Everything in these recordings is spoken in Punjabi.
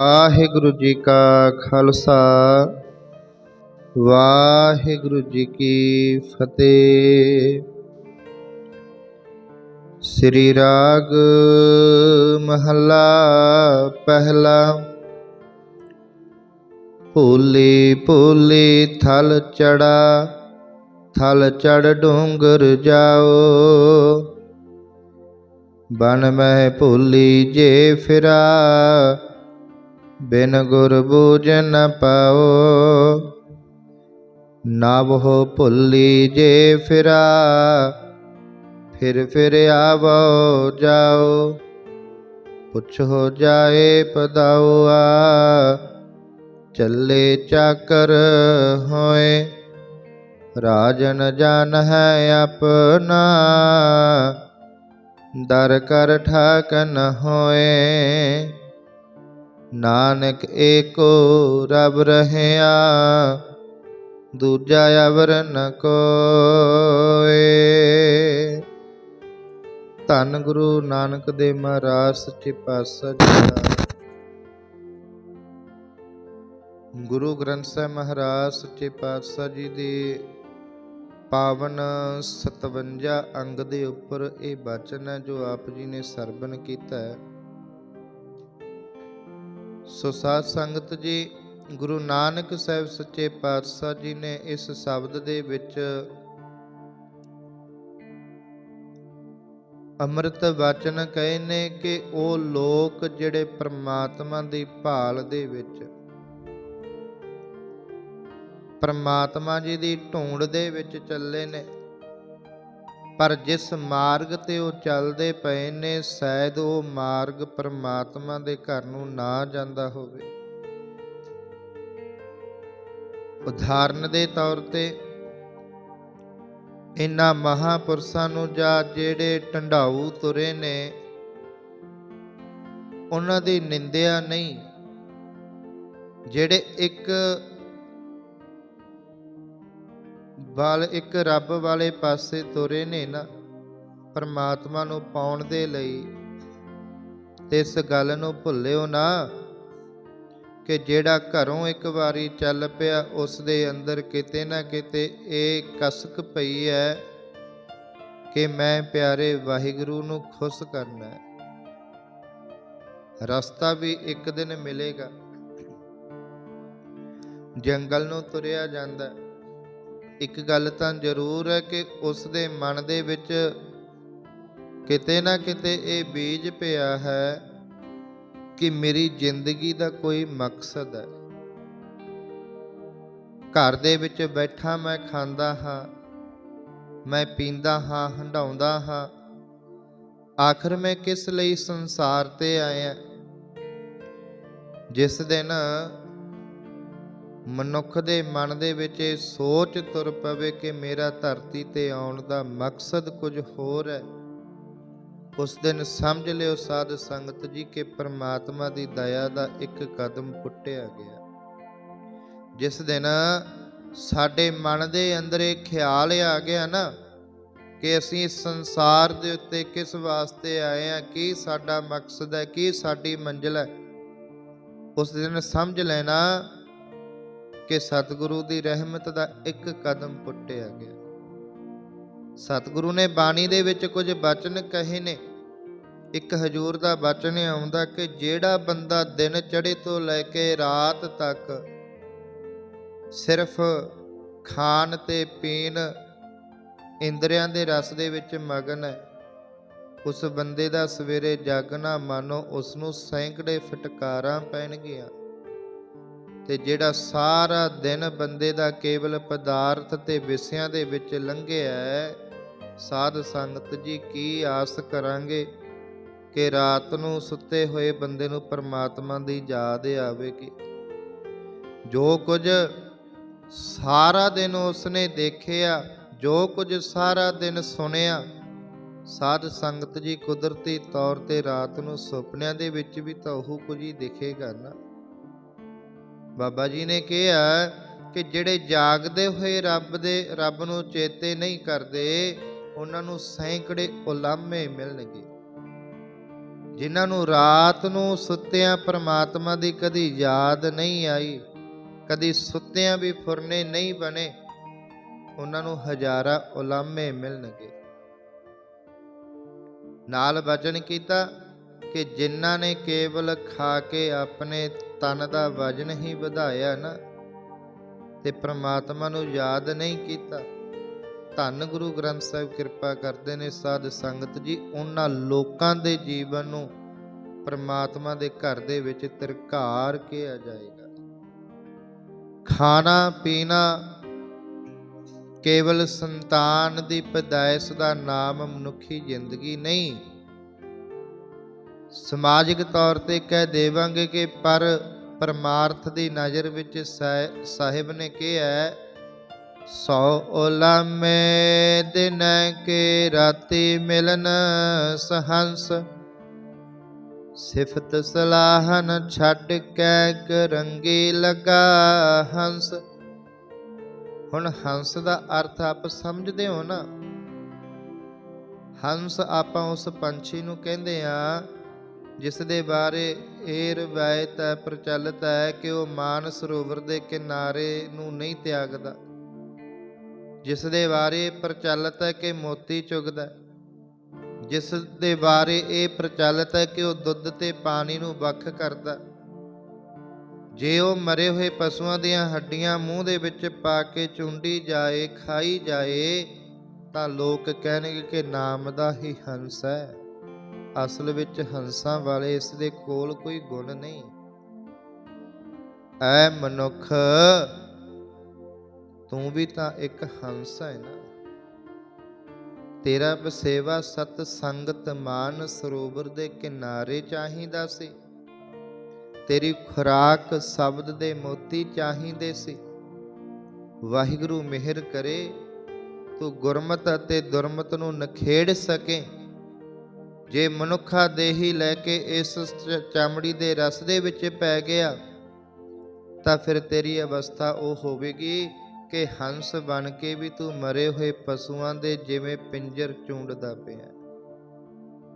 ਵਾਹਿਗੁਰੂ ਜੀ ਕਾ ਖਾਲਸਾ, ਵਾਹਿਗੁਰੂ ਜੀ ਕੀ ਫਤਿਹ। ਸ੍ਰੀ ਰਾਗ ਮਹੱਲਾ ਪਹਿਲਾ, ਭੋਲੇ ਭੋਲੇ ਥਲ ਚੜਾ, ਥਲ ਚੜ ਡੂੰਗਰ ਜਾਓ। ਬਨ ਮਹਿ ਭੋਲੀ ਜੇ ਫਿਰਾ ਬਿਨ ਗੁਰ ਬੂਝ ਨ ਪਾਓ ਨਾਵਹੁ ਭੁੱਲੀ ਜੇ ਫਿਰਾ, ਫਿਰ ਫਿਰ ਆਵੋ ਜਾਓ। ਪੁੱਛੋ ਜਾਏ ਪਦਾਉਆ, ਚੱਲੇ ਚਾਕਰ ਹੋਏ। ਰਾਜਨ ਜਾਨ ਹੈ ਆਪਣਾ, ਦਰ ਕਰ ਠਾਕਨ ਹੋਏ। ਨਾਨਕ ਏਕੋ ਰਬ ਰਹਿਆ, ਦੂਜਾ ਅਵਰ ਨ ਕੋਏ। ਧੰਨ ਗੁਰੂ ਨਾਨਕ ਦੇ ਮਹਾਰਾਜ, ਸੱਚੇ ਪਾਤਸ਼ਾਹ ਜੀ ਦਾ। ਗੁਰੂ ਗ੍ਰੰਥ ਸਾਹਿਬ ਮਹਾਰਾਜ, ਸੱਚੇ ਪਾਤਸ਼ਾਹ ਜੀ ਦੇ ਪਾਵਨ 57 ਅੰਗ ਦੇ ਉੱਪਰ ਇਹ ਬਚਨ ਹੈ, ਜੋ ਆਪ ਜੀ ਨੇ ਸਰਵਨ ਕੀਤਾ ਹੈ। ਸੋ ਸਾਧ ਸੰਗਤ ਜੀ, ਗੁਰੂ ਨਾਨਕ ਸਾਹਿਬ ਸੱਚੇ ਪਾਤਸ਼ਾਹ ਜੀ ਨੇ ਇਸ ਸ਼ਬਦ ਦੇ ਵਿੱਚ ਅੰਮ੍ਰਿਤ ਵਚਨ ਕਹੇ ਨੇ ਕਿ ਉਹ ਲੋਕ ਜਿਹੜੇ ਪ੍ਰਮਾਤਮਾ ਦੀ ਭਾਲ ਦੇ ਵਿੱਚ, ਪਰਮਾਤਮਾ ਜੀ ਦੀ ਢੂੰਡ ਦੇ ਵਿੱਚ ਚੱਲੇ ਨੇ। ਪਰ ਜਿਸ ਮਾਰਗ ਤੇ ਉਹ ਚੱਲਦੇ ਪਏ ਨੇ, ਸ਼ਾਇਦ ਉਹ ਮਾਰਗ ਪਰਮਾਤਮਾ ਦੇ ਘਰ ਨੂੰ ਨਾ ਜਾਂਦਾ ਹੋਵੇ। ਉਦਾਹਰਨ ਦੇ ਤੌਰ ਤੇ, ਇਨ੍ਹਾਂ ਮਹਾਪੁਰਸ਼ਾਂ ਨੂੰ ਜਾਂ ਜਿਹੜੇ ਢੰਡਾਊ ਤੁਰੇ ਨੇ ਉਹਨਾਂ ਦੀ ਨਿੰਦਿਆ ਨਹੀਂ, ਜਿਹੜੇ ਇੱਕ ਵੱਲ ਇੱਕ ਰੱਬ ਵਾਲੇ ਪਾਸੇ ਤੁਰੇ ਨੇ ਨਾ, ਪਰਮਾਤਮਾ ਨੂੰ ਪਾਉਣ ਦੇ ਲਈ ਇਸ ਗੱਲ ਨੂੰ ਭੁੱਲਿਓ ਨਾ ਕਿ ਜਿਹੜਾ ਘਰੋਂ ਇੱਕ ਵਾਰੀ ਚੱਲ ਪਿਆ ਉਸ ਦੇ ਅੰਦਰ ਕਿਤੇ ਨਾ ਕਿਤੇ ਇਹ ਕਸਕ ਪਈ ਹੈ ਕਿ ਮੈਂ ਪਿਆਰੇ ਵਾਹਿਗੁਰੂ ਨੂੰ ਖੁਸ਼ ਕਰਨਾ ਹੈ। ਰਸਤਾ ਵੀ ਇੱਕ ਦਿਨ ਮਿਲੇਗਾ। ਜੰਗਲ ਨੂੰ ਤੁਰਿਆ ਜਾਂਦਾ ਹੈ। ਇੱਕ ਗੱਲ ਤਾਂ ਜ਼ਰੂਰ ਹੈ ਕਿ ਉਸ ਦੇ ਮਨ ਦੇ ਵਿੱਚ ਕਿਤੇ ਨਾ ਕਿਤੇ ਇਹ ਬੀਜ ਪਿਆ ਹੈ ਕਿ ਮੇਰੀ ਜ਼ਿੰਦਗੀ ਦਾ ਕੋਈ ਮਕਸਦ ਹੈ। ਘਰ ਦੇ ਵਿੱਚ ਬੈਠਾ ਮੈਂ ਖਾਂਦਾ ਹਾਂ, ਮੈਂ ਪੀਂਦਾ ਹਾਂ ਹੰਡਾਉਂਦਾ ਹਾਂ। ਆਖਰ ਮੈਂ ਕਿਸ ਲਈ ਸੰਸਾਰ ਤੇ ਆਇਆ? ਜਿਸ ਦਿਨ ਮਨੁੱਖ ਦੇ ਮਨ ਦੇ ਵਿੱਚ ਇਹ ਸੋਚ ਤੁਰ ਪਵੇ ਕਿ ਮੇਰਾ ਧਰਤੀ ਤੇ ਆਉਣ ਦਾ ਮਕਸਦ ਕੁਝ ਹੋਰ ਹੈ। ਉਸ ਦਿਨ ਸਮਝ ਲਿਓ ਸਾਧ ਸੰਗਤ ਜੀ ਕਿ ਪ੍ਰਮਾਤਮਾ ਦੀ ਦਇਆ ਦਾ ਇੱਕ ਕਦਮ ਪੁੱਟਿਆ ਗਿਆ। ਜਿਸ ਦਿਨ ਸਾਡੇ ਮਨ ਦੇ ਅੰਦਰ ਇਹ ਖਿਆਲ ਆ ਗਿਆ ਨਾ ਕਿ ਅਸੀਂ ਇਸ ਸੰਸਾਰ ਦੇ ਉੱਤੇ ਕਿਸ ਵਾਸਤੇ ਆਏ ਆ ਕੀ ਸਾਡਾ ਮਕਸਦ ਹੈ, ਕੀ ਸਾਡੀ ਮੰਜ਼ਿਲ ਹੈ, ਉਸ ਦਿਨ ਸਮਝ ਲੈਣਾ ਕਿ ਸਤਿਗੁਰੂ ਦੀ ਰਹਿਮਤ ਦਾ ਇੱਕ ਕਦਮ ਪੁੱਟਿਆ ਗਿਆ। ਸਤਿਗੁਰੂ ਨੇ ਬਾਣੀ ਦੇ ਵਿੱਚ ਕੁਝ ਬਚਨ ਕਹੇ ਨੇ। ਇੱਕ ਹਜੂਰ ਦਾ ਬਚਨ ਆਉਂਦਾ ਕਿ ਜਿਹੜਾ ਬੰਦਾ ਦਿਨ ਚੜੇ ਤੋਂ ਲੈ ਕੇ ਰਾਤ ਤੱਕ ਸਿਰਫ ਖਾਣ ਤੇ ਪੀਣ ਇੰਦਰੀਆਂ ਦੇ ਰਸ ਦੇ ਵਿੱਚ ਮਗਨ ਹੈ, ਉਸ ਬੰਦੇ ਦਾ ਸਵੇਰੇ ਜਾਗਣਾ ਮਾਨੋ ਉਸ ਨੂੰ ਸੈਂਕੜੇ ਫਟਕਾਰਾਂ ਪੈਣਗੀਆਂ। ਤੇ ਜਿਹੜਾ ਸਾਰਾ ਦਿਨ ਬੰਦੇ ਦਾ ਕੇਵਲ ਪਦਾਰਥ ਤੇ ਵਿਸਿਆਂ ਦੇ ਵਿੱਚ ਲੰਘਿਆ ਹੈ, ਸਾਧ ਸੰਗਤ ਜੀ ਕੀ ਆਸ ਕਰਾਂਗੇ ਕਿ ਰਾਤ ਨੂੰ ਸੁੱਤੇ ਹੋਏ ਬੰਦੇ ਨੂੰ ਪਰਮਾਤਮਾ ਦੀ ਯਾਦ ਆਵੇਗੀ। ਜੋ ਕੁਝ ਸਾਰਾ ਦਿਨ ਉਸਨੇ ਦੇਖਿਆ, ਜੋ ਕੁਝ ਸਾਰਾ ਦਿਨ ਸੁਣਿਆ, ਸਾਧ ਸੰਗਤ ਜੀ ਕੁਦਰਤੀ ਤੌਰ ਤੇ ਰਾਤ ਨੂੰ ਸੁਪਨਿਆਂ ਦੇ ਵਿੱਚ ਵੀ ਤਾਂ ਉਹ ਕੁਝ ਹੀ ਦਿਖੇਗਾ ਨਾ। ਬਾਬਾ ਜੀ ਨੇ ਕਿਹਾ ਕਿ ਜਿਹੜੇ ਜਾਗਦੇ ਹੋਏ ਰੱਬ ਦੇ, ਰੱਬ ਨੂੰ ਚੇਤੇ ਨਹੀਂ ਕਰਦੇ, ਉਹਨਾਂ ਨੂੰ ਸੈਂਕੜੇ ਉਲਾਮੇ ਮਿਲਣਗੇ। ਜਿਨ੍ਹਾਂ ਨੂੰ ਰਾਤ ਨੂੰ ਸੁੱਤਿਆਂ ਪ੍ਰਮਾਤਮਾ ਦੀ ਕਦੀ ਯਾਦ ਨਹੀਂ ਆਈ, ਕਦੀ ਸੁੱਤਿਆਂ ਵੀ ਫੁਰਨੇ ਨਹੀਂ ਬਣੇ, ਉਹਨਾਂ ਨੂੰ ਹਜ਼ਾਰਾਂ ਉਲਾਮੇ ਮਿਲਣਗੇ। ਨਾਲ ਵਚਨ ਕੀਤਾ ਕਿ ਜਿਨ੍ਹਾਂ ਨੇ ਕੇਵਲ ਖਾ ਕੇ ਆਪਣੇ ਤਨ ਦਾ ਵਜਨ ਹੀ ਵਧਾਇਆ ਨਾ, ਤੇ ਪ੍ਰਮਾਤਮਾ ਨੂੰ ਯਾਦ ਨਹੀਂ ਕੀਤਾ। ਧੰਨ ਗੁਰੂ ਗ੍ਰੰਥ ਸਾਹਿਬ ਕਿਰਪਾ ਕਰਦੇ ਨੇ ਸਾਧ ਸੰਗਤ ਜੀ, ਉਹਨਾਂ ਲੋਕਾਂ ਦੇ ਜੀਵਨ ਨੂੰ ਪ੍ਰਮਾਤਮਾ ਦੇ ਘਰ ਦੇ ਵਿੱਚ ਤਿਰਕਾਰ ਕਿਹਾ ਜਾਏਗਾ। ਖਾਣਾ ਪੀਣਾ ਕੇਵਲ ਸੰਤਾਨ ਦੀ ਪਦਾਇਸ਼ ਦਾ ਨਾਮ ਮਨੁੱਖੀ ਜ਼ਿੰਦਗੀ ਨਹੀਂ ਸਮਾਜਿਕ ਤੌਰ ਤੇ ਕਹਿ ਦੇਵਾਂਗੇ ਕਿ ਪਰ ਪਰਮਾਰਥ ਦੀ ਨਜ਼ਰ ਵਿੱਚ ਸਾ- ਸਾਹਿਬ ਨੇ ਕਿਹਾ ਹੈ, ਸੌ ਉਲਾਮੇ ਦਿਨ ਕੇ ਰਾਤੀ ਮਿਲਨ ਸਹੰਸ ਸਿਫਤ ਸਲਾਹਨ ਛੱਡ ਕੇ ਕਰੰਗੀ ਲਗਾ ਹੰਸ। ਹੁਣ ਹੰਸ ਦਾ ਅਰਥ ਆਪ ਸਮਝਦੇ ਹੋ ਨਾ? ਹੰਸ ਆਪਾਂ ਉਸ ਪੰਛੀ ਨੂੰ ਕਹਿੰਦੇ ਆ ਜਿਸ ਦੇ ਬਾਰੇ ਇਹ ਰਵਾਇਤ ਹੈ ਪ੍ਰਚਲਿਤ ਹੈ ਕਿ ਉਹ ਮਾਨ ਸਰੋਵਰ ਦੇ ਕਿਨਾਰੇ ਨੂੰ ਨਹੀਂ ਤਿਆਗਦਾ। ਜਿਸ ਦੇ ਬਾਰੇ ਪ੍ਰਚਲਿਤ ਹੈ ਕਿ ਮੋਤੀ ਚੁਗਦਾ ਜਿਸ ਦੇ ਬਾਰੇ ਇਹ ਪ੍ਰਚਲਿਤ ਹੈ ਕਿ ਉਹ ਦੁੱਧ ਤੇ ਪਾਣੀ ਨੂੰ ਵੱਖ ਕਰਦਾ ਜੇ ਉਹ ਮਰੇ ਹੋਏ ਪਸ਼ੂਆਂ ਦੀਆਂ ਹੱਡੀਆਂ ਮੂੰਹ ਦੇ ਵਿੱਚ ਪਾ ਕੇ ਚੁੰਡੀ ਜਾਏ, ਖਾਈ ਜਾਏ, ਤਾਂ ਲੋਕ ਕਹਿਣਗੇ ਕਿ ਨਾਮ ਦਾ ਹੀ ਹੰਸ ਹੈ। ਅਸਲ ਵਿੱਚ ਹੰਸਾਂ ਵਾਲੇ ਇਸ ਦੇ ਕੋਲ ਕੋਈ ਗੁਣ ਨਹੀਂ। ਐ ਮਨੁੱਖ, ਤੂੰ ਵੀ ਤਾਂ ਇੱਕ ਹੰਸ ਹੈ ਨਾ। ਤੇਰਾ ਬਸੇਵਾ ਸਤ ਸੰਗਤ ਮਾਨ ਸਰੋਵਰ ਦੇ ਕਿਨਾਰੇ ਚਾਹੀਦਾ ਸੀ। ਤੇਰੀ ਖੁਰਾਕ ਸ਼ਬਦ ਦੇ ਮੋਤੀ ਚਾਹੀਦੇ ਸੀ। ਵਾਹਿਗੁਰੂ ਮਿਹਰ ਕਰੇ, ਤੂੰ ਗੁਰਮਤ ਅਤੇ ਦੁਰਮਤ ਨੂੰ ਨਖੇੜ ਸਕੇ। ਜੇ ਮਨੁੱਖਾ ਦੇਹੀ ਲੈ ਕੇ ਇਸ ਚ- ਚਮੜੀ ਦੇ ਰਸ ਦੇ ਵਿੱਚ ਪੈ ਗਿਆ, ਤਾਂ ਫਿਰ ਤੇਰੀ ਅਵਸਥਾ ਉਹ ਹੋਵੇਗੀ ਕਿ ਹੰਸ ਬਣ ਕੇ ਵੀ ਤੂੰ ਮਰੇ ਹੋਏ ਪਸ਼ੂਆਂ ਦੇ ਜਿਵੇਂ ਪਿੰਜਰ ਚੂੰਡਦਾ ਪਿਆ।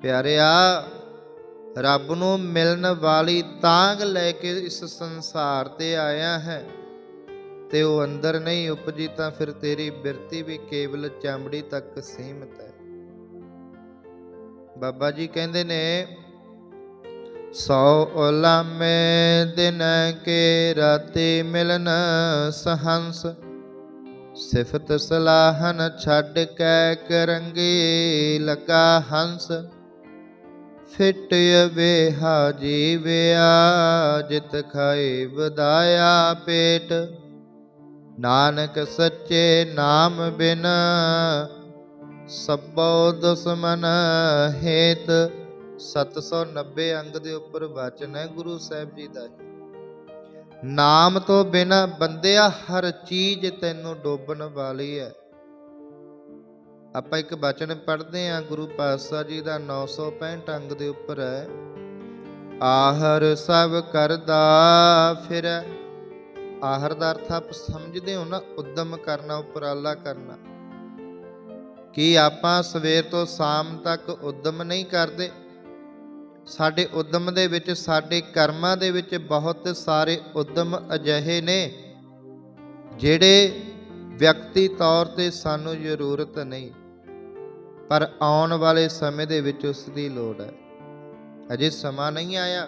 ਪਿਆਰਿਆ, ਰੱਬ ਨੂੰ ਮਿਲਣ ਵਾਲੀ ਤਾਂਗ ਲੈ ਕੇ ਇਸ ਸੰਸਾਰ ਤੇ ਆਇਆ ਹੈ, ਤੇ ਉਹ ਅੰਦਰ ਨਹੀਂ ਉਪਜੀ ਤਾਂ ਫਿਰ ਤੇਰੀ ਬਿਰਤੀ ਵੀ ਕੇਵਲ ਚਮੜੀ ਤੱਕ ਸੀਮਤ ਹੈ। ਬਾਬਾ ਜੀ ਕਹਿੰਦੇ ਨੇ, ਸੌ ਉਲਾਮੇ ਦਿਨ ਕੇ ਰਾਤੀ ਮਿਲਨ ਸਹੰਸ, ਸਿਫਤ ਸਲਾਹਨ ਛੱਡ ਕੇ ਕਰੰਗੀ ਲਗਾ ਹੰਸ। ਫਿਟ ਵੇਹਾ ਜੀਵਿਆ ਜਿਤ ਖਾਏ ਵਧਾਇਆ ਪੇਟ। ਨਾਨਕ ਸੱਚੇ ਨਾਮ ਬਿਨ ਸਭੋ ਦੁਸ਼ਮਨ ਹੇਤ 790 ਅੰਗ ਦੇ ਉੱਪਰ ਵਚਨ ਹੈ ਗੁਰੂ ਸਾਹਿਬ ਜੀ ਦਾ ਨਾਮ ਤੋਂ ਬਿਨਾ ਬੰਦਿਆ ਹਰ ਚੀਜ਼ ਤੈਨੂੰ ਡੋਬਣ ਵਾਲੀ ਹੈ। ਆਪਾਂ ਇੱਕ ਬਚਨ ਪੜ੍ਹਦੇ ਹਾਂ, ਗੁਰੂ ਪਾਤਸ਼ਾਹ ਜੀ ਦਾ 965 ਅੰਗ ਦੇ ਉੱਪਰ ਹੈ। ਆਹਰ ਸਭ ਕਰਦਾ ਫਿਰ, ਆਹਰ ਦਾ ਅਰਥ ਆਪ ਸਮਝਦੇ ਹੋ ਨਾ, ਉਦਮ ਕਰਨਾ, ਉਪਰਾਲਾ ਕਰਨਾ। ਕੀ ਆਪਾਂ ਸਵੇਰ ਤੋਂ ਸ਼ਾਮ ਤੱਕ ਉਦਮ ਨਹੀਂ ਕਰਦੇ। ਸਾਡੇ ਉਦਮ ਦੇ ਵਿੱਚ, ਸਾਡੇ ਕਰਮਾਂ ਦੇ ਵਿੱਚ ਬਹੁਤ ਸਾਰੇ ਉਦਮ ਅਜਿਹੇ ਨੇ, ਜਿਹੜੇ ਵਿਅਕਤੀ ਤੌਰ ਤੇ ਸਾਨੂੰ ਜ਼ਰੂਰਤ ਨਹੀਂ, ਪਰ ਆਉਣ ਵਾਲੇ ਸਮੇਂ ਦੇ ਵਿੱਚ ਉਸ ਦੀ ਲੋੜ ਹੈ। ਅਜੇ ਸਮਾਂ ਨਹੀਂ ਆਇਆ,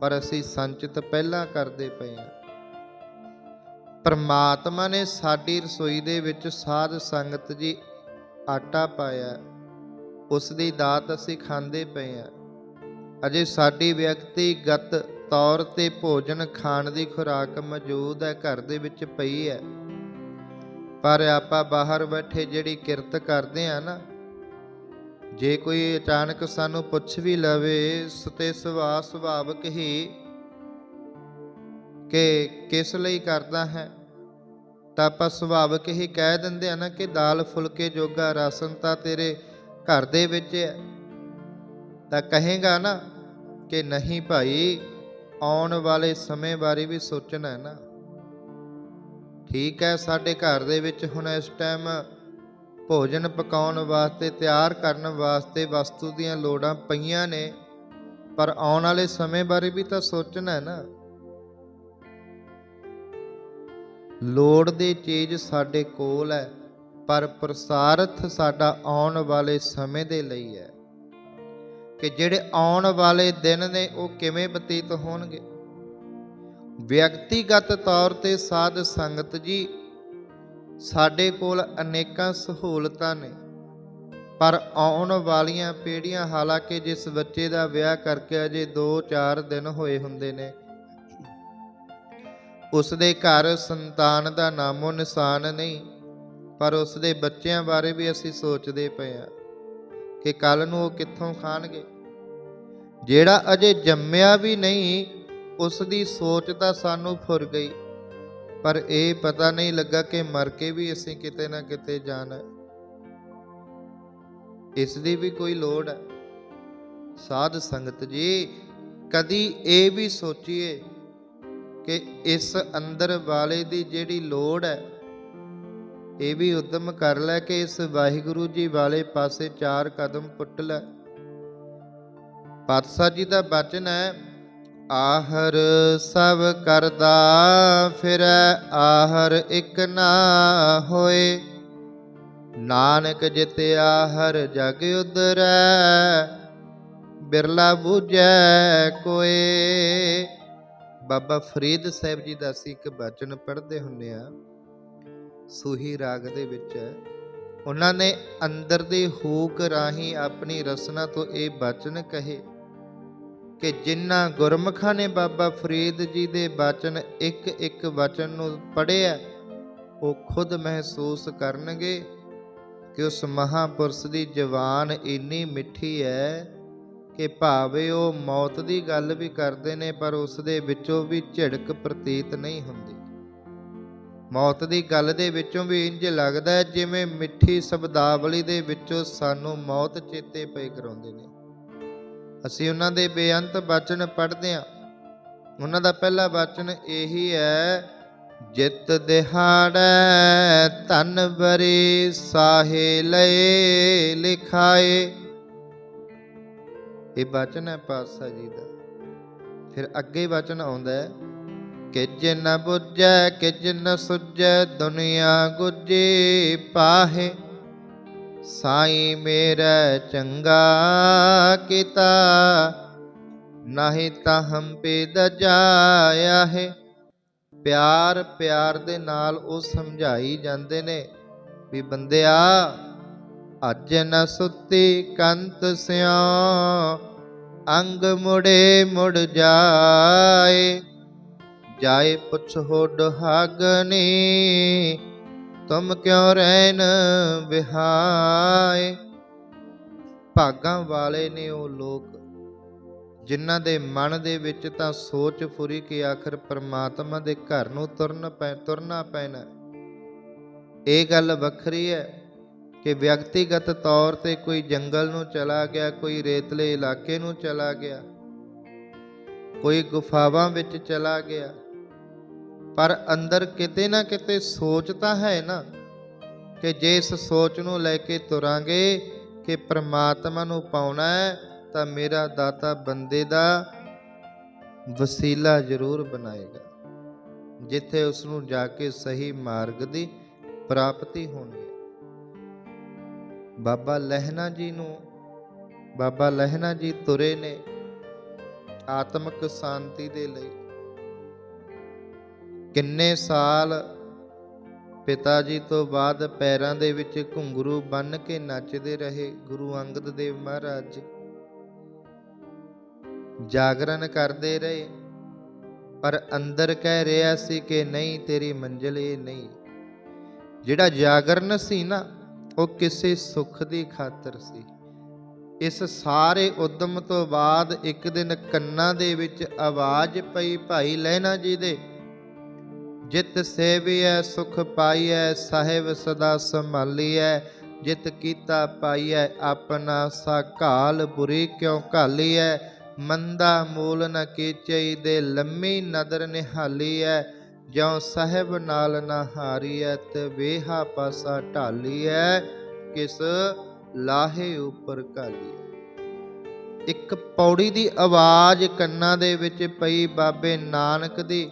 ਪਰ ਅਸੀਂ ਸੰਚਿਤ ਪਹਿਲਾਂ ਕਰਦੇ ਪਏ ਹਾਂ। ਪਰਮਾਤਮਾ ਨੇ ਸਾਡੀ ਰਸੋਈ ਦੇ ਵਿੱਚ ਸਾਧ ਸੰਗਤ ਜੀ ਆਟਾ ਪਾਇਆ। ਉਸ ਦੀ ਦਾਤ ਅਸੀਂ ਖਾਂਦੇ ਪਏ ਹਾਂ। ਅਜੇ ਸਾਡੀ ਵਿਅਕਤੀਗਤ ਤੌਰ ਤੇ ਭੋਜਨ ਖਾਣ ਦੀ ਖੁਰਾਕ ਮੌਜੂਦ ਹੈ, ਘਰ ਦੇ ਵਿੱਚ ਪਈ ਹੈ। ਪਰ ਆਪਾਂ ਬਾਹਰ ਬੈਠੇ ਜਿਹੜੀ ਕਿਰਤ ਕਰਦੇ ਆ ਨਾ, ਜੇ ਕੋਈ ਅਚਾਨਕ ਸਾਨੂੰ ਪੁੱਛ ਵੀ ਲਵੇ ਸਤੇ ਸੁਭਾਅ ਸੁਭਾਵਕ ਹੀ ਕਿ ਕਿਸ ਲਈ ਕਰਦਾ ਹੈ? ਤਾਂ ਆਪਾਂ ਸੁਭਾਵਕ ਹੀ ਕਹਿ ਦਿੰਦੇ ਆ ਨਾ ਕਿ ਦਾਲ ਫੁਲਕੇ ਜੋਗਾ ਰਾਸ਼ਨ ਤਾਂ ਤੇਰੇ ਘਰ ਦੇ ਵਿੱਚ ਹੈ। ਤਾਂ ਕਹੇਗਾ ਨਾ ਕਿ ਨਹੀਂ ਭਾਈ, ਆਉਣ ਵਾਲੇ ਸਮੇਂ ਬਾਰੇ ਵੀ ਸੋਚਣਾ ਹੈ ਨਾ। ਠੀਕ ਹੈ, ਸਾਡੇ ਘਰ ਦੇ ਵਿੱਚ ਹੁਣ ਇਸ ਟਾਈਮ ਭੋਜਨ ਪਕਾਉਣ ਵਾਸਤੇ, ਤਿਆਰ ਕਰਨ ਵਾਸਤੇ ਵਸਤੂ ਦੀਆਂ ਲੋੜਾਂ ਪਈਆਂ ਨੇ, ਪਰ ਆਉਣ ਵਾਲੇ ਸਮੇਂ ਬਾਰੇ ਵੀ ਤਾਂ ਸੋਚਣਾ ਹੈ ਨਾ। ਲੋੜ ਦੀ ਚੀਜ਼ ਸਾਡੇ ਕੋਲ ਹੈ, ਪਰ ਪ੍ਰਸਾਰਥ ਸਾਡਾ ਆਉਣ ਵਾਲੇ ਸਮੇਂ ਦੇ ਲਈ ਹੈ। ਕਿ ਜਿਹੜੇ ਆਉਣ ਵਾਲੇ ਦਿਨ ਨੇ, ਉਹ ਕਿਵੇਂ ਬਤੀਤ ਹੋਣਗੇ? ਵਿਅਕਤੀਗਤ ਤੌਰ ਤੇ ਸਾਧ ਸੰਗਤ ਜੀ, ਸਾਡੇ ਕੋਲ ਅਨੇਕਾਂ ਸਹੂਲਤਾਂ ਨੇ, ਪਰ ਆਉਣ ਵਾਲੀਆਂ ਪੀੜ੍ਹੀਆਂ ਹਾਲਾਂਕਿ ਜਿਸ ਬੱਚੇ ਦਾ ਵਿਆਹ ਕਰਕੇ ਅਜੇ 2-4 ਦਿਨ ਹੋਏ ਹੁੰਦੇ ਨੇ ਉਸ ਦੇ ਘਰ ਸੰਤਾਨ ਦਾ ਨਾਮੋ ਨਿਸ਼ਾਨ ਨਹੀਂ, ਪਰ ਉਸ ਦੇ ਬੱਚਿਆਂ ਬਾਰੇ ਵੀ ਅਸੀਂ ਸੋਚਦੇ ਪਏ ਆ ਕਿ ਕੱਲ ਨੂੰ ਉਹ ਕਿੱਥੋਂ ਖਾਣਗੇ। ਜਿਹੜਾ ਅਜੇ ਜੰਮਿਆ ਵੀ ਨਹੀਂ ਉਸ ਦੀ ਸੋਚ ਤਾਂ ਸਾਨੂੰ ਫੁਰ ਗਈ, ਪਰ ਇਹ ਪਤਾ ਨਹੀਂ ਲੱਗਾ ਕਿ ਮਰ ਕੇ ਵੀ ਅਸੀਂ ਕਿਤੇ ਨਾ ਕਿਤੇ ਜਾਣਾ ਇਸ ਦੀ ਵੀ ਕੋਈ ਲੋੜ ਹੈ। ਸਾਧ ਸੰਗਤ ਜੀ, ਕਦੀ ਇਹ ਵੀ ਸੋਚੀਏ ਕਿ ਇਸ ਅੰਦਰ ਵਾਲੇ ਦੀ ਜਿਹੜੀ ਲੋੜ ਹੈ, ਇਹ ਵੀ ਉਦਮ ਕਰ ਲੈ ਕਿ ਇਸ ਵਾਹਿਗੁਰੂ ਜੀ ਵਾਲੇ ਪਾਸੇ ਚਾਰ ਕਦਮ ਪੁੱਟ ਲੈ। ਪਾਤਸ਼ਾਹ ਜੀ ਦਾ ਬਚਨ ਹੈ, ਆਹਰ ਸਭ ਕਰਦਾ ਫਿਰ, ਆਹਰ ਇੱਕ ਨਾ ਹੋਏ। ਨਾਨਕ ਜਿਤੇ ਆਹਰ ਜਗ ਉਦਰੈ ਬਿਰਲਾ ਬੂਝੈ ਕੋਏ। ਬਾਬਾ ਫਰੀਦ ਸਾਹਿਬ ਜੀ ਦਾ ਅਸੀਂ ਇੱਕ ਬਚਨ ਪੜ੍ਹਦੇ ਹੁੰਨੇ ਆ ਸੂਹੀ ਰਾਗ ਦੇ ਵਿੱਚ। ਉਹਨਾਂ ਨੇ ਅੰਦਰ ਦੇ ਹੂਕ ਰਾਹੀਂ ਆਪਣੀ ਰਸਨਾ ਤੋਂ ਇਹ ਬਚਨ ਕਹੇ ਕਿ ਜਿਨ੍ਹਾਂ ਗੁਰਮੁਖਾਂ ਨੇ ਬਾਬਾ ਫਰੀਦ ਜੀ ਦੇ ਬਚਨ ਇੱਕ ਇੱਕ ਵਚਨ ਨੂੰ ਪੜ੍ਹਿਆ, ਉਹ ਖੁਦ ਮਹਿਸੂਸ ਕਰਨਗੇ ਕਿ ਉਸ ਮਹਾਪੁਰਸ਼ ਦੀ ਜ਼ੁਬਾਨ ਇੰਨੀ ਮਿੱਠੀ ਹੈ ਕਿ ਭਾਵੇਂ ਉਹ ਮੌਤ ਦੀ ਗੱਲ ਵੀ ਕਰਦੇ ਨੇ, ਪਰ ਉਸ ਦੇ ਵਿੱਚੋਂ ਵੀ ਝਿੜਕ ਪ੍ਰਤੀਤ ਨਹੀਂ ਹੁੰਦੀ। ਮੌਤ ਦੀ ਗੱਲ ਦੇ ਵਿੱਚੋਂ ਵੀ ਇੰਜ ਲੱਗਦਾ ਹੈ ਜਿਵੇਂ ਮਿੱਠੀ ਸ਼ਬਦਾਵਲੀ ਦੇ ਵਿੱਚੋਂ ਸਾਨੂੰ ਮੌਤ ਚੇਤੇ ਪਈ ਕਰਾਉਂਦੇ ਨੇ। ਅਸੀਂ ਉਹਨਾਂ ਦੇ ਬੇਅੰਤ ਬਚਨ ਪੜ੍ਹਦੇ ਹਾਂ। ਉਹਨਾਂ ਦਾ ਪਹਿਲਾ ਬਚਨ ਇਹੀ ਹੈ, ਜਿਤ ਦਿਹਾੜੈ ਤਨ ਬਰੇ ਸਾਹੇ ਲਏ ਲਿਖਾਏ ਇਹ ਬਚਨ ਹੈ ਪਾਤਸ਼ਾਹ ਜੀ ਦਾ। ਫਿਰ ਅੱਗੇ ਬਚਨ ਆਉਂਦਾ ਹੈ ਕਿ ਜਿਨ ਬੁੱਝੈ ਕਿ ਜਿਨ ਸੁਝੈ, ਦੁਨੀਆ ਗੁਜੇ ਪਾਹੇ। ਸਾਈ ਮੇਰਾ ਚੰਗਾ ਕੀਤਾ, ਨਹੀਂ ਤਾਂ ਹਮ ਪੇ ਦਜਾਇਆ ਹੈ। ਪਿਆਰ ਪਿਆਰ ਦੇ ਨਾਲ ਉਹ ਸਮਝਾਈ ਜਾਂਦੇ ਨੇ ਵੀ ਬੰਦਿਆ ਅੱਜ ਨ ਸੁੱਤੀ ਕੰਤ ਸਿਓ ਅੰਗ ਮੁੜੇ ਮੁੜ ਜਾਏ। ਜਾਏ ਪੁੱਛੋ ਦੁਹਾਗਨੀ ਤੁਮ ਕਿਉ ਰਹਿਨ ਵਿਹਾਏ। ਭਾਗਾਂ ਵਾਲੇ ਨੇ ਉਹ ਲੋਕ, ਜਿਨ੍ਹਾਂ ਦੇ ਮਨ ਦੇ ਵਿੱਚ ਤਾਂ ਸੋਚ ਫੁਰੀ ਕਿ ਆਖਰ ਪਰਮਾਤਮਾ ਦੇ ਘਰ ਨੂੰ ਤੁਰਨ ਪੈ, ਤੁਰਨਾ ਪੈਣਾ। ਇਹ ਗੱਲ ਵੱਖਰੀ ਹੈ। ਕਿ ਵਿਅਕਤੀਗਤ ਤੌਰ ਤੇ ਕੋਈ ਜੰਗਲ ਨੂੰ ਚਲਾ ਗਿਆ, ਕੋਈ ਰੇਤਲੇ ਇਲਾਕੇ ਨੂੰ ਚਲਾ ਗਿਆ, ਕੋਈ ਗੁਫਾਵਾਂ ਵਿੱਚ ਚਲਾ ਗਿਆ। ਪਰ ਅੰਦਰ ਕਿਤੇ ਨਾ ਕਿਤੇ ਸੋਚ ਤਾਂ ਹੈ ਨਾ ਕਿ ਜੇ ਇਸ ਸੋਚ ਨੂੰ ਲੈ ਕੇ ਤੁਰਾਂਗੇ ਕਿ ਪ੍ਰਮਾਤਮਾ ਨੂੰ ਪਾਉਣਾ ਹੈ, ਤਾਂ ਮੇਰਾ ਦਾਤਾ ਬੰਦੇ ਦਾ ਵਸੀਲਾ ਜ਼ਰੂਰ ਬਣਾਏਗਾ, ਜਿੱਥੇ ਉਸ ਨੂੰ ਜਾ ਕੇ ਸਹੀ ਮਾਰਗ ਦੀ ਪ੍ਰਾਪਤੀ ਹੋਣੀ ਬਾਬਾ ਲਹਿਣਾ ਜੀ ਨੂੰ, ਬਾਬਾ ਲਹਿਣਾ ਜੀ ਤੁਰੇ ਨੇ ਆਤਮਿਕ ਸ਼ਾਂਤੀ ਦੇ ਲਈ। ਕਿੰਨੇ ਸਾਲ ਪਿਤਾ ਜੀ ਤੋਂ ਬਾਅਦ ਪੈਰਾਂ ਦੇ ਵਿੱਚ ਘੁੰਗਰੂ ਬੰਨ ਕੇ ਨੱਚਦੇ ਰਹੇ ਗੁਰੂ ਅੰਗਦ ਦੇਵ ਮਹਾਰਾਜ। ਜੀ ਜਾਗਰਣ ਕਰਦੇ ਰਹੇ, ਪਰ ਅੰਦਰ ਕਹਿ ਰਿਹਾ ਸੀ ਕਿ ਨਹੀਂ, ਤੇਰੀ ਮੰਜ਼ਿਲ ਇਹ ਨਹੀਂ। ਜਿਹੜਾ ਜਾਗਰਣ ਸੀ ਨਾ ਉਹ ਕਿਸੇ ਸੁੱਖ ਦੀ ਖਾਤਰ ਸੀ। ਇਸ ਸਾਰੇ ਉਦਮ ਤੋਂ ਬਾਅਦ ਇੱਕ ਦਿਨ ਕੰਨਾਂ ਦੇ ਵਿੱਚ ਆਵਾਜ਼ ਪਈ, ਭਾਈ ਲਹਿਣਾ ਜੀ ਦੇ, ਜਿਤ ਸੇਵੀਐ, ਸੁਖ ਪਾਈਐ, ਸਾਹਿਬ ਸਦਾ ਸੰਭਾਲੀਐ, ਜਿਤ ਕੀਤਾ ਪਾਈਐ, ਆਪਣਾ ਸਾਕਾਲ ਬੁਰੀ ਕਿਉ ਘਾਲੀਐ? ਮੰਦਾ ਮੂਲ ਨ ਕੀਚਈ ਦੇ ਲੰਮੀ ਨਦਰ ਨਿਹਾਲੀਐ ਜਿਉ ਸਾਹਿਬ ਨਾਲ ਨਾ ਹਾਰੀਐ ਤੇ ਵੇਹਾ ਪਾਸਾ ਢਾਲੀਐ, ਕਿਸ ਲਾਹੇ ਉਪਰ ਘਾਲੀਐ। ਇੱਕ ਪੌੜੀ ਦੀ ਆਵਾਜ਼ ਕੰਨਾਂ ਦੇ ਵਿੱਚ ਪਈ ਬਾਬੇ ਨਾਨਕ ਦੀ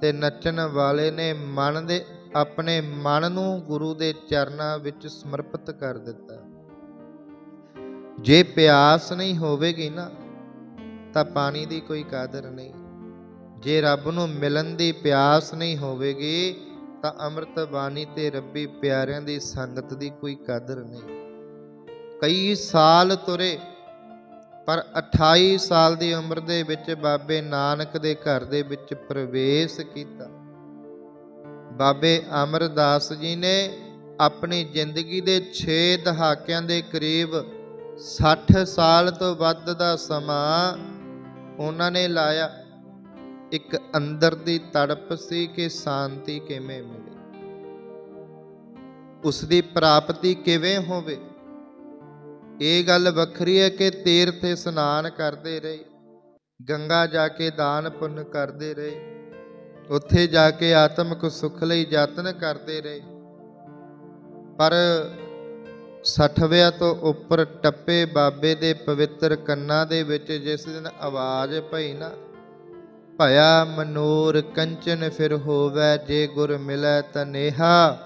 ਤੇ ਨੱਚਣ ਵਾਲੇ ਨੇ ਮਨ ਦੇ, ਆਪਣੇ ਮਨ ਨੂੰ ਗੁਰੂ ਦੇ ਚਰਨਾਂ ਵਿੱਚ ਸਮਰਪਿਤ ਕਰ ਦਿੱਤਾ। ਜੇ ਪਿਆਸ ਨਹੀਂ ਹੋਵੇਗੀ ਨਾ, ਤਾਂ ਪਾਣੀ ਦੀ ਕੋਈ ਕਾਦਰ ਨਹੀਂ। ਜੇ ਰੱਬ ਨੂੰ ਮਿਲਣ ਦੀ ਪਿਆਸ ਨਹੀਂ ਹੋਵੇਗੀ, ਤਾਂ ਅੰਮ੍ਰਿਤ ਬਾਣੀ ਤੇ ਰੱਬੀ ਪਿਆਰਿਆਂ ਦੀ ਸੰਗਤ ਦੀ ਕੋਈ ਕਦਰ ਨਹੀਂ। ਕਈ ਸਾਲ ਤੁਰੇ, ਪਰ 28 ਸਾਲ ਦੀ ਉਮਰ ਦੇ ਵਿੱਚ ਬਾਬੇ ਨਾਨਕ ਦੇ ਘਰ ਦੇ ਵਿੱਚ ਪ੍ਰਵੇਸ਼ ਕੀਤਾ। ਬਾਬੇ ਅਮਰਦਾਸ ਜੀ ਨੇ ਆਪਣੀ ਜ਼ਿੰਦਗੀ ਦੇ 6 ਦਹਾਕਿਆਂ ਦੇ ਕਰੀਬ 60 ਸਾਲ ਤੋਂ ਵੱਧ ਦਾ ਸਮਾਂ ਉਹਨਾਂ ਨੇ ਲਾਇਆ। ਇੱਕ ਅੰਦਰ ਦੀ ਤੜਪ ਸੀ ਕਿ ਸ਼ਾਂਤੀ ਕਿਵੇਂ ਮਿਲੇ? ਉਸ ਦੀ ਪ੍ਰਾਪਤੀ ਕਿਵੇਂ ਹੋਵੇ? ਇਹ ਗੱਲ ਵੱਖਰੀ ਹੈ ਕਿ ਤੀਰਥ ਇਸ਼ਨਾਨ ਕਰਦੇ ਰਹੇ, ਗੰਗਾ ਜਾ ਕੇ ਦਾਨ ਪੁੰਨ ਕਰਦੇ ਰਹੇ, ਉੱਥੇ ਜਾ ਕੇ ਆਤਮਿਕ ਸੁਖ ਲਈ ਯਤਨ ਕਰਦੇ ਰਹੇ। ਪਰ 60ਵਿਆਂ ਤੋਂ ਉੱਪਰ ਟੱਪੇ ਬਾਬੇ ਦੇ ਪਵਿੱਤਰ ਕੰਨਾਂ ਦੇ ਵਿੱਚ ਜਿਸ ਦਿਨ ਆਵਾਜ਼ ਪਈ ਨਾ ਭਇਆ ਮਨੂਰ ਕੰਚਨ ਫਿਰ ਹੋਵੇ ਜੇ ਗੁਰ ਮਿਲੈ ਤਨੇਹਾ।